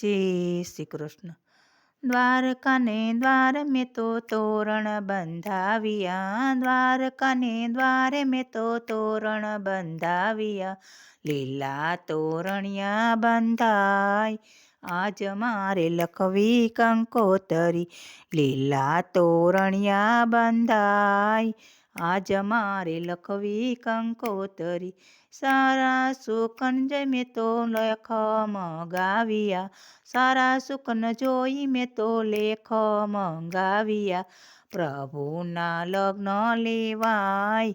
જય શ્રી કૃષ્ણ. દ્વારકાને દ્વાર મેં તો તોરણ બંધાવ્યા. દ્વારકાને દ્વારે મેં તો તોરણ બંધાવ્યા. લીલા તોરણિયા બંધાય. આજ મારે લખવી કંકોતરી. લીલા તોરણિયા બંધાય. આજ મારે લખવી કંકોતરી. સારા સુકન મેં તો લેખ મંગાવ્યા સારા સુકન જોઈ મેં તો લેખ મંગાવ્યા પ્રભુના લગ્ન લેવાય.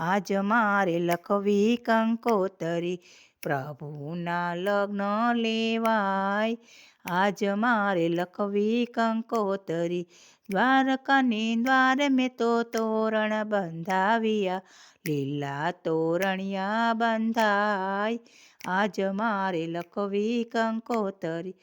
આજ મારે લખવી કંકોતરી. પ્રભુના લગ્ન લેવાય. આજ મારે લખવી કંકોતરી. દ્વારકાની દ્વાર મેં તો તોરણ બંધાવ્યા. લીલા તોરણિયા બંધાય. આજ મારે લખવી કંકોતરી.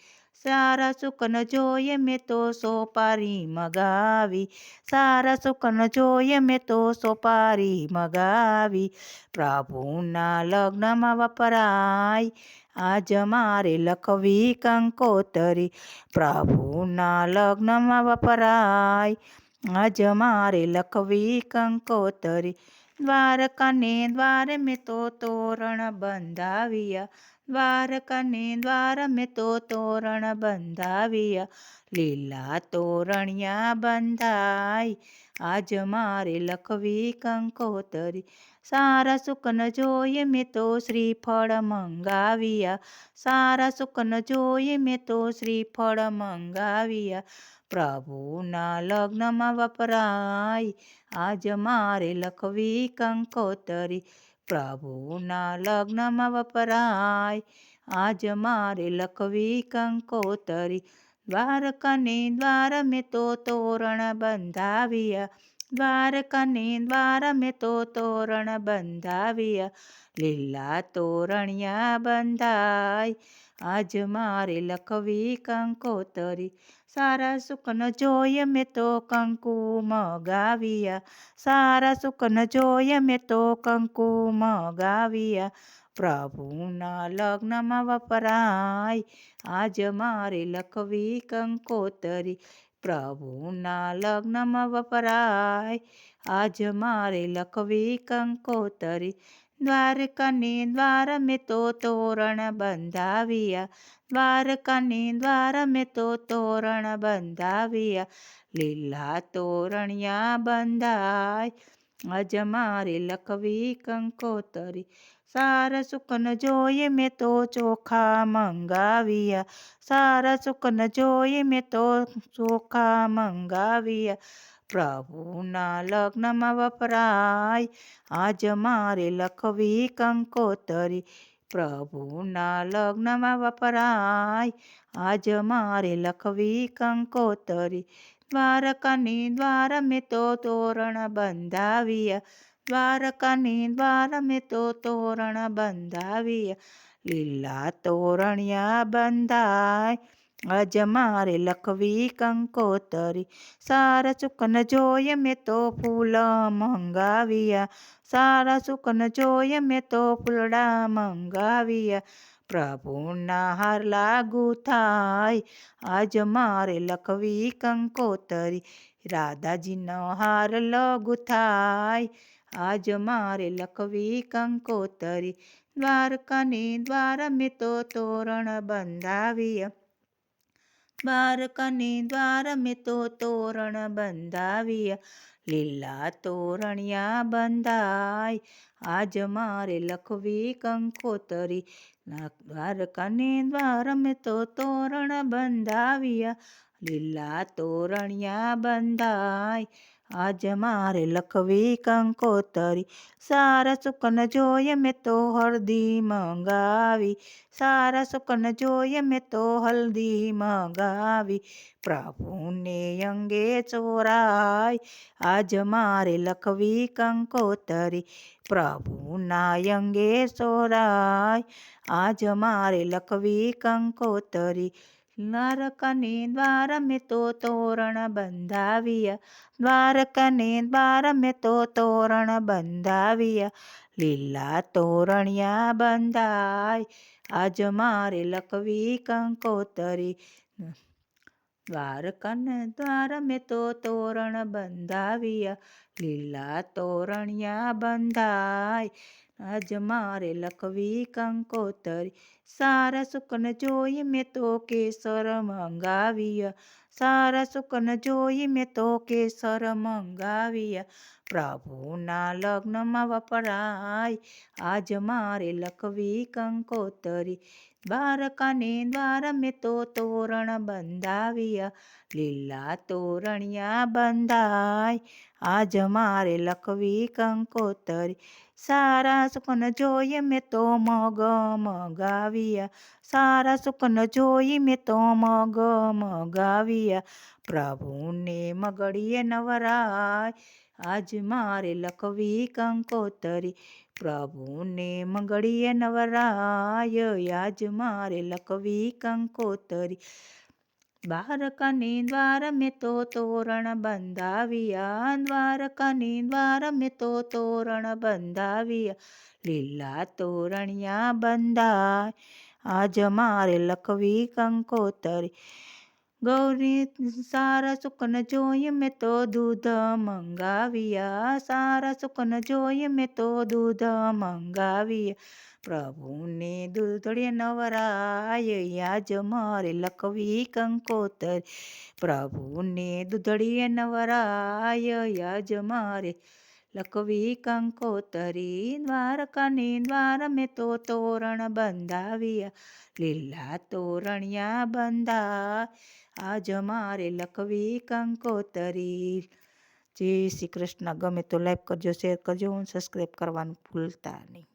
સારા સુકન જોઈએ મેં તો સોપારી મગાવી. સારા સુકન જોઈએ મેં તો સોપારી મગાવી. પ્રભુના લગ્નમાં વપરાય. આજ મારે લખવી કંકોતરી. પ્રભુના લગ્નમાં વપરાય. આજ મારે લખવી કંકોતરી. દ્વારકાને દ્વારે મેં તો તોરણ બંધાવ્યા. દ્વારકાને દ્વાર મેં તો તોરણ બંધાવ્યા, લીલા તોરણિયા બંધાય. આજ મારે લખવી કંકોતરી, સારા સુકન જોઈએ મેં તો શ્રીફળ મંગાવ્યા, સારા સુકન જોઈએ મેં તો શ્રીફળ મંગાવ્યા. પ્રભુના લગ્નમાં વપરાય, આજ મારે લખવી કંકોતરી પ્રભુના લગ્નમાં વપરાય. આજ મારે લખવી કંકોતરી. દ્વારકને દ્વાર મેં તો તોરણ બંધાવ્યા. દ્વારકને દ્વાર મેં તો તોરણ બંધાવ્યા. લીલા તોરણિયા બંધાય. આજ મારે લખવી કંકોતરી. સારા સુખન જોઈએ મેં તો કંકુ મગાવ્યા. સારા સુખન જોઈએ મેં તો કંકુ મગાવ્યા. પ્રભુના લગ્નમાં વપરાય. આજ મારે લખવી કંકોતરી. પ્રભુના લગ્નમાં વપરાય. આજ મારે લખવી કંકોતરી. દ્વારકાને દ્વાર મેં તો તોરણ બંધાવ્યા. દ્વારકાને દ્વાર મેં તો તોરણ બંધાવ્યા. લીલા તોરણિયા બંધાય. આજ મારે લખવી કંકોતરી. સારા સુકન જોઈએ મેં તો ચોખા મંગાવ્યા. સારા સુકન જોઈએ મેં તો ચોખા મંગાવ્યા. પ્રભુના લગ્નમાં વપરાય. આજ મારે લખવી કંકોતરી. પ્રભુના લગ્નમાં વપરાય. આજ મારે લખવી કંકોતરી. દ્વારકાની દ્વાર મેં તો તોરણ બંધાવ્યા દ્વારકાની દ્વાર મેં તો તોરણ બંધાવ્યા લીલા તોરણિયા બંધાય. આજ મારે લખવી કંકોતરી. સારા સુકન જોઈએ મેં તો ફૂલ મંગાવ્યા. સારા સુકન જોઈએ મેં તો ફૂલડા મંગાવ્યા. પ્રભુના હાર લાગુ થાય. આજ મારે લખવી કંકોતરી. રાધાજીનો હાર લગુ થાય. આજ મારે લખવી કંકોતરી. દ્વારકાની દ્વાર મેં તો તોરણ બંધાવ્યા. દ્વારકાની દ્વાર મેં તો તોરણ બંધાવ્યા લીલા તોરણિયા બંધાય. આજ મારે લખવી કંકોતરી. દ્વારકાને દ્વાર મેં તો તોરણ બંધાવ્યા લીલા તોરણિયા બંધાય. આજ મારે લખવી કંકોતરી. સારા સુકન જોઈએ મેં તો હળદી મંગાવી. સારા સુકન જોઈએ મેં તો હલ્દી મંગાવી. પ્રભુને અંગે ચોરાય. આજ મારે લખવી કંકોતરી. પ્રભુના અંગે ચોરાય. આજ મારે લખવી કંકોતરી. દ્વારકાને દ્વાર મેં તો તોરણ બંધાવ્યા દ્વારકને દ્વાર મેં તો તોરણ બંધાવ્યા લીલા તોરણિયા બંધાય. આજ મારે લખવી કંકોતરી. દ્વારકાને દ્વાર મેં તો તોરણ બંધાવ્યા, લીલા તોરણિયા બંધાય. આજ મારે લખવી કંકોતરી, સારા સુકન જોઈ મેં તો કેસર મંગાવ્યા, સારા સુકન જોઈ મેં તો કેસર મંગાવ્યા. પ્રભુના લગ્નમાં વપરાય. આજ મારે લખવી કંકોતરી. દ્વારકાને દ્વાર મેં તો તોરણ બંધાવ્યા. લીલા તોરણિયા બંધાય. આજ મારે લખવી કંકોતરી. સારા સુકન જોઈ મેં તો મગ મગાવ્યા. સારા સુકન જોઈ મેં તો મગ મગાવ્યા. પ્રભુને મગડીએ નવરાય. આજ મારે લખવી કંકોતરી. પ્રભુને મંગળીએ નવરાય. આજ મારે લખવી કંકોતરી. દ્વારકાની દ્વાર મેં તો તોરણ બંધાવ્યા. દ્વારકાની દ્વાર મેં તો તોરણ બંધાવ્યા. લીલા તોરણિયા બંધાય. આજ મારે લખવી કંકોતરી. ગૌરી સારા સુકન જોઈએ મેં તો દૂધ મંગાવ્યા સારા સુકન જોઈએ મેં તો દૂધ મંગાવ્યા પ્રભુને દૂધડે નવરાય, આજ મારે લખવી કંકોતરી. પ્રભુને દૂધડીએ નવરાય, આજ મારે લખવી કંકોતરી દ્વારકાની દ્વાર મેં તો તોરણ બંધાવ્યા લીલા તોરણિયા બંધા આજ મારે લખવી કંકોતરી. જય શ્રી કૃષ્ણ. ગમે તો લાઈક કરજો શેર કરજો. હું સબસ્ક્રાઈબ કરવાનું ભૂલતા નહીં.